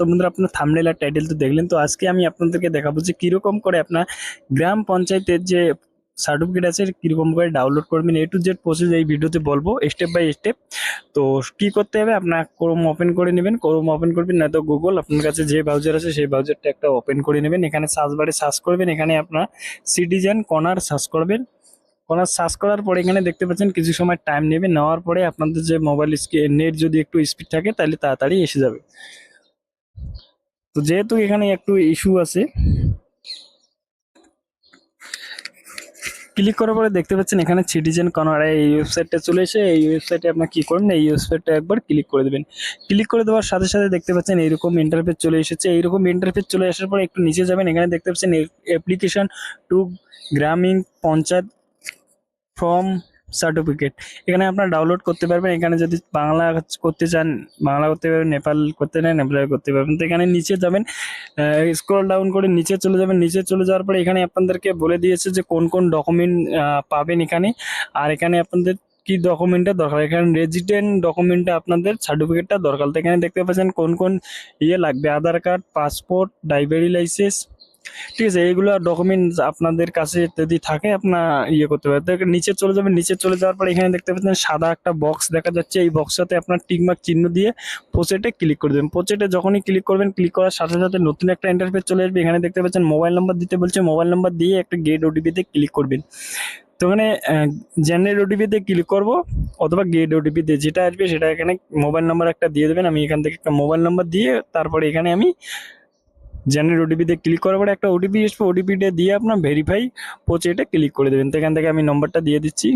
তো বন্ধুরা, আপনার থামনেল আর টাইটেল তো দেখলেন, তো আজকে আমি আপনাদেরকে দেখাবো যে কীরকম করে আপনার গ্রাম পঞ্চায়েতের যে সার্টিফিকেট আছে, কীরকম করে ডাউনলোড করবেন এ টু জেড প্রসেস এই ভিডিওতে বলব স্টেপ বাই স্টেপ তো কি করতে হবে? আপনার ক্রোম ওপেন করে নেবেন ক্রোম ওপেন করবেন না তো গুগল আপনার কাছে যে ব্রাউজার আছে, সেই ব্রাউজারটা একটা ওপেন করে নেবেন। এখানে সার্চ বারে সার্চ করবেন, এখানে আপনার সিটিজেন কর্নার সার্চ করবেন। কর্নার সার্চ করার পরে এখানে দেখতে পাচ্ছেন, কিছু সময় টাইম নেবে নেওয়ার পরে আপনাদের যে মোবাইল নেট যদি একটু স্পিড থাকে, তাহলে তাড়াতাড়ি এসে যাবে। তো যেহেতু এখানে একটু ইস্যু আছে ক্লিক করার পরে দেখতে পাচ্ছেন এখানে সিটিজেন কর্নার এই ওয়েবসাইটটা চলে এসে, এই ওয়েবসাইটে আপনার কি করবেন? এই ওয়েবসাইটটা একবার ক্লিক করে দেবেন। ক্লিক করে দেওয়ার সাথে সাথে দেখতে পাচ্ছেন এইরকম ইন্টারফেস চলে এসেছে। এইরকম ইন্টারফেস চলে আসার পরে একটু নিচে যাবেন, এখানে দেখতে পাচ্ছেন অ্যাপ্লিকেশন টু গ্রামীণ পঞ্চায়েত ফর্ম সার্টিফিকেট এখানে আপনারা ডাউনলোড করতে পারবেন। এখানে যদি বাংলা করতে চান, বাংলা করতে পারবেন, নেপাল করতে নেন, নেপাল করতে পারবেন। তো এখানে নিচে যাবেন স্ক্রল ডাউন করে নিচে চলে যাবেন। নিচে চলে যাওয়ার পরে এখানে আপনাদেরকে বলে দিয়েছে যে কোন কোন ডকুমেন্ট পাবেন এখানে। আর এখানে আপনাদের কি ডকুমেন্টটা দরকার? এখানে রেজিডেন্ট ডকুমেন্টটা আপনাদের সার্টিফিকেটটা দরকার। তো এখানে দেখতে পাচ্ছেন কোন কোন ইয়ে লাগবে। Aadhaar card passport driving licence ঠিক আছে, এইগুলো ডকুমেন্টস আপনাদের কাছে যদি থাকে আপনার ইয়ে করতে পারেন। নিচে চলে যাবেন, নিচে চলে যাওয়ার পর এখানে দেখতে পাচ্ছেন সাদা একটা বক্স দেখা যাচ্ছে। এই বক্সটাতে আপনার টিকমার্ক চিহ্ন দিয়ে পোচেটে ক্লিক করে দেবেন। পোচেটে যখনই ক্লিক করবেন ক্লিক করার সাথে সাথে নতুন একটা ইন্টারফেস চলে আসবে। এখানে দেখতে পাচ্ছেন মোবাইল নাম্বার দিতে বলছে মোবাইল নাম্বার দিয়ে একটা গেট ওটিপিতে ক্লিক করবেন। তো এখানে জেনারেল ওটিপিতে ক্লিক করব, অথবা গেট ওটিপিতে যেটা আসবে সেটা এখানে মোবাইল নাম্বার একটা দিয়ে দেবেন। আমি এখান থেকে একটা মোবাইল নাম্বার দিয়ে তারপরে এখানে আমি জেনারেল ওটিপিতে ক্লিক করার পরে একটা ওটিপি আসবে ওটিপিটা দিয়ে আপনার ভেরিফাই পৌঁছে এটা ক্লিক করে দেবেন। তো এখান থেকে আমি নম্বরটা দিয়ে দিচ্ছি।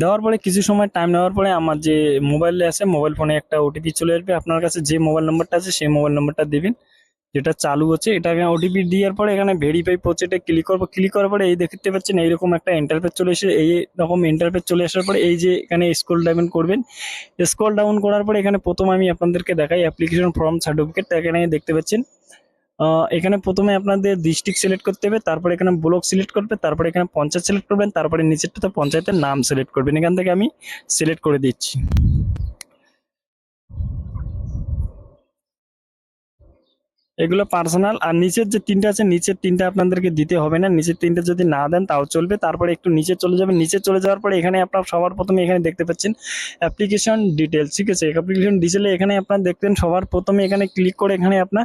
দেওয়ার পরে কিছু সময় টাইম নেওয়ার পরে আমার যে মোবাইলে আছে মোবাইল ফোনে একটা ওটিপি চলে আসবে। আপনার কাছে যে মোবাইল নাম্বারটা আছে, সেই মোবাইল নাম্বারটা দেবেন। যেটা চালু হচ্ছে, এটা ওটিপি দেওয়ার পরে এখানে ভেরিফাই পোচেটে ক্লিক করব। ক্লিক করার পরে এই দেখতে পাচ্ছেন এইরকম একটা ইন্টারফেস চলে এসে, এই রকম ইন্টারফেস চলে আসার পরে এই যে এখানে স্ক্রল ডাউন করবেন। স্ক্রল ডাউন করার পরে এখানে প্রথম আমি আপনাদেরকে দেখাই অ্যাপ্লিকেশন ফর্ম সার্টিফিকেট এখানে দেখতে পাচ্ছেন। এখানে প্রথমে আপনাদের ডিস্ট্রিক্ট সিলেক্ট করতে হবে, তারপরে এখানে ব্লক সিলেক্ট করবে, তারপরে এখানে পঞ্চায়েত সিলেক্ট করবেন, তারপরে নিচেরটাতে পঞ্চায়েতের নাম সিলেক্ট করবেন। এখান থেকে আমি সিলেক্ট করে দিচ্ছি। এগুলো পার্সোনাল আর নিচের যে তিনটা আছে, নিচের তিনটা আপনাদেরকে দিতে হবে না। নিচের তিনটা যদি না দেন, তাও চলবে। তারপরে একটু নিচে চলে যাবে নিচে চলে যাওয়ার পরে এখানে আপনার সবার প্রথমে এখানে দেখতে পাচ্ছেন অ্যাপ্লিকেশন ডিটেলস ঠিক আছে? অ্যাপ্লিকেশন ডিটেলে এখানে আপনার দেখতেন সবার প্রথমে এখানে ক্লিক করে এখানে আপনার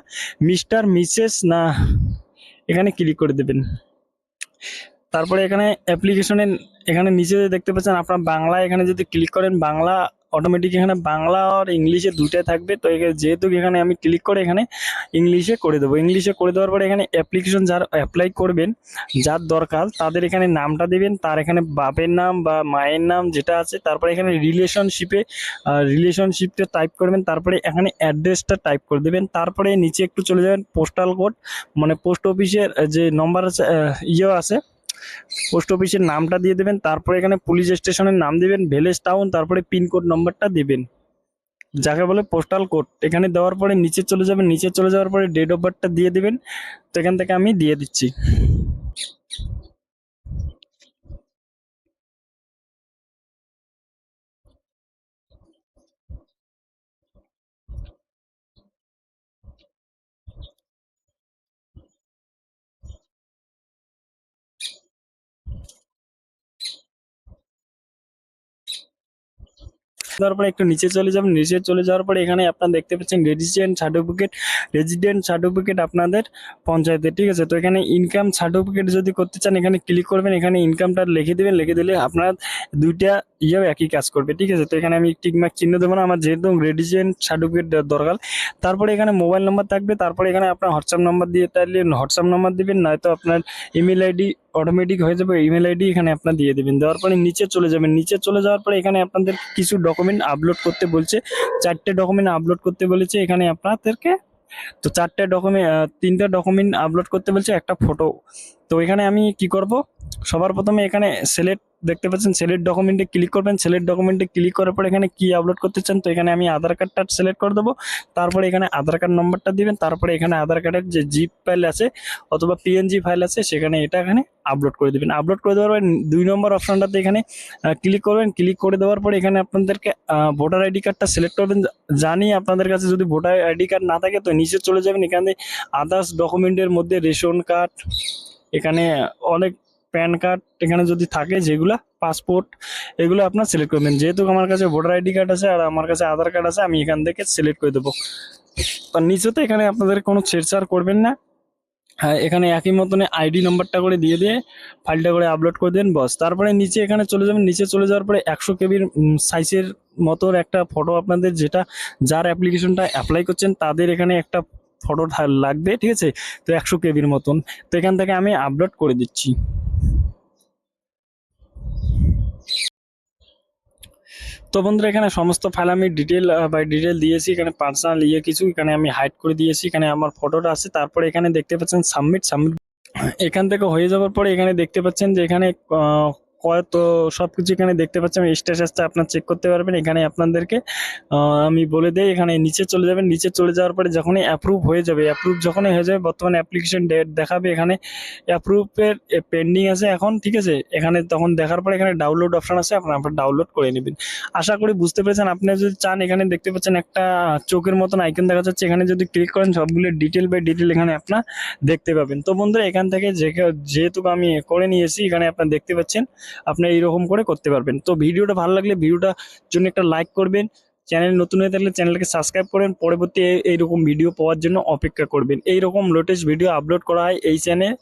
মিস্টার মিসেস না, এখানে ক্লিক করে দেবেন। তারপরে এখানে অ্যাপ্লিকেশনের এখানে নিচে দেখতে পাচ্ছেন আপনার বাংলা, এখানে যদি ক্লিক করেন বাংলা অটোমেটিক এখানে বাংলা আর ইংলিশে দুইটাই থাকবে। তো এখানে যেহেতু এখানে আমি ক্লিক করে এখানে ইংলিশে করে দেবো। ইংলিশে করে দেওয়ার পরে এখানে অ্যাপ্লিকেশন যার অ্যাপ্লাই করবেন, যার দরকার, তাদের এখানে নামটা দেবেন, তার এখানে বাপের নাম বা মায়ের নাম যেটা আছে, তারপরে এখানে রিলেশনশিপে রিলেশনশিপটা টাইপ করবেন, তারপরে এখানে অ্যাড্রেসটা টাইপ করে দেবেন, তারপরে নিচে একটু চলে যাবেন পোস্টাল কোড মানে পোস্ট অফিসের যে নম্বর আছে ইয়ে আছে পোস্ট অফিসের নামটা দিয়ে দেবেন, তারপরে এখানে পুলিশ স্টেশনের নাম দেবেন, ভিলেজ টাউন, তারপরে পিনকোড নম্বরটা দেবেন। যাকে বলে পোস্টাল কোড, এখানে দেওয়ার পরে নিচে চলে যাবেন, নিচে চলে যাওয়ার পরে ডেট অফ বার্থটা দিয়ে দেবেন, তো এখান থেকে আমি দিয়ে দিচ্ছি। তারপরে একটু নিচে চলে যাবেন। নিচে চলে যাওয়ার পরে এখানে আপনারা দেখতে পাচ্ছেন রেজিডেন্ট সার্টিফিকেট। রেজিডেন্ট সার্টিফিকেট আপনাদের পঞ্চায়েতে, ঠিক আছে? তো এখানে ইনকাম সার্টিফিকেট যদি করতে চান, এখানে ক্লিক করবেন, এখানে ইনকামটা লিখে দেবেন। লিখে দিলে আপনার দুইটা ইয়েও একই কাজ করবে, ঠিক আছে? তো এখানে আমি টিকমার্ক চিহ্ন দেবো না, আমার যেহেতু রেজিডেন্ট সার্টিফিকেট দরকার। তারপরে এখানে মোবাইল নাম্বার থাকবে, তারপরে এখানে আপনার হোয়াটসঅ্যাপ নাম্বার দিয়ে তাহলে হোয়াটসঅ্যাপ নাম্বার দিবেন, নয়তো আপনার ইমেল আইডি অটোমেটিক হয়ে যাবে ইমেল আইডি এখানে আপনার দিয়ে দেবেন। দেওয়ার পরে নিচে চলে যাবেন, নিচে চলে যাওয়ার পরে এখানে আপনাদের কিছু ডকুমেন্ট আপলোড করতে বলছে, চারটে ডকুমেন্ট আপলোড করতে বলেছে, এখানে আপনাদেরকে তো চারটে ডকুমেন্ট তিনটা ডকুমেন্ট আপলোড করতে বলছে, একটা ফটো তো এখানে আমি কি করব? সবার প্রথমে এখানে সিলেক্ট দেখতে পাচ্ছেন সিলেক্ট ডকুমেন্টে ক্লিক করবেন সিলেক্ট ডকুমেন্টে ক্লিক করার পর এখানে কি আপলোড করতে চান, তো এখানে আমি আধার কার্ডটা সিলেক্ট করে দেবো। তারপরে এখানে আধার কার্ড নম্বরটা দিবেন, তারপরে এখানে আধার কার্ডের যে জিপ ফাইল আছে অথবা পিএনজি ফাইল আছে, সেখানে এটা এখানে আপলোড করে দিবেন। আপলোড করে দেওয়ার পর দুই নম্বর অপশানটাতে এখানে ক্লিক করবেন ক্লিক করে দেওয়ার পরে এখানে আপনাদেরকে ভোটার আইডি কার্ডটা সিলেক্ট করবেন। জানি আপনাদের কাছে যদি ভোটার আইডি কার্ড না থাকে, তো নিচে চলে যাবেন, এখানে আদার্স ডকুমেন্টের মধ্যে রেশন কার্ড এখানে অনেক প্যান কার্ড এখানে যদি থাকে যেগুলা, পাসপোর্ট, এগুলো আপনার সিলেক্ট করবেন যেহেতু আমার কাছে ভোটার আইডি কার্ড আছে আর আমার কাছে আধার কার্ড আছে, আমি এখান থেকে সিলেক্ট করে দেবো। আর নিচেতে এখানে আপনাদের কোনো ছেড়ছাড় করবেন না। হ্যাঁ এখানে একই মতন আইডি নাম্বারটা করে দিয়ে দিয়ে ফাইলটা করে আপলোড করে দেন, বস। তারপরে নিচে এখানে চলে যাবেন। নিচে চলে যাওয়ার পরে একশো কেবির সাইজের মতন একটা ফটো আপনাদের যেটা, যার অ্যাপ্লিকেশনটা অ্যাপ্লাই করছেন, তাদের এখানে একটা ফটো লাগবে, ঠিক আছে? তো একশো কেবির মতন। তো এখান থেকে আমি আপলোড করে দিচ্ছি। তো বন্ধুরা, এখানে সমস্ত ফাইল আমি ডিটেল বাই ডিটেল দিয়েছি। এখানে পার্সোনাল ইয়ে কিছু, এখানে আমি হাইড করে দিয়েছি। এখানে আমার ফটোটা আছে। তারপরে এখানে দেখতে পাচ্ছেন সাবমিট সাবমিট এখান থেকে হয়ে যাওয়ার পরে এখানে দেখতে পাচ্ছেন যে এখানে কয় তো সব কিছু এখানে দেখতে পাচ্ছেন স্ট্যাটাসটা আপনার চেক করতে পারবেন। এখানে আপনাদেরকে আমি বলে দিই, এখানে নিচে চলে যাবেন। নিচে চলে যাওয়ার পরে যখনই অ্যাপ্রুভ হয়ে যাবে অ্যাপ্রুভ যখনই হয়ে যাবে, বর্তমানে অ্যাপ্লিকেশন ডেট দেখাবে। এখানে অ্যাপ্রুভের পেন্ডিং আছে এখন, ঠিক আছে? এখানে তখন দেখার পরে এখানে ডাউনলোড অপশন আছে, আপনার আপনার ডাউনলোড করে নেবেন। আশা করি বুঝতে পেরেছেন। আপনি যদি চান, এখানে দেখতে পাচ্ছেন একটা চোখের মতন আইকন দেখা যাচ্ছে। এখানে যদি ক্লিক করেন, সবগুলো ডিটেল বাই ডিটেল এখানে আপনার দেখতে পাবেন। তো বন্ধুরা, এখান থেকে যেহেতু আমি করে নিয়েছি, এখানে আপনার দেখতে পাচ্ছেন আপনি এইরকম করে করতে পারবেন। তো ভিডিওটা ভালো লাগলে ভিডিওটা জন্য একটা লাইক করবেন চ্যানেল নতুন হয়ে থাকলে চ্যানেলকে সাবস্ক্রাইব করেন পরবর্তী এইরকম ভিডিও পাওয়ার জন্য অপেক্ষা করবেন। এইরকম লেটেস্ট ভিডিও আপলোড করা হয় এই চ্যানেল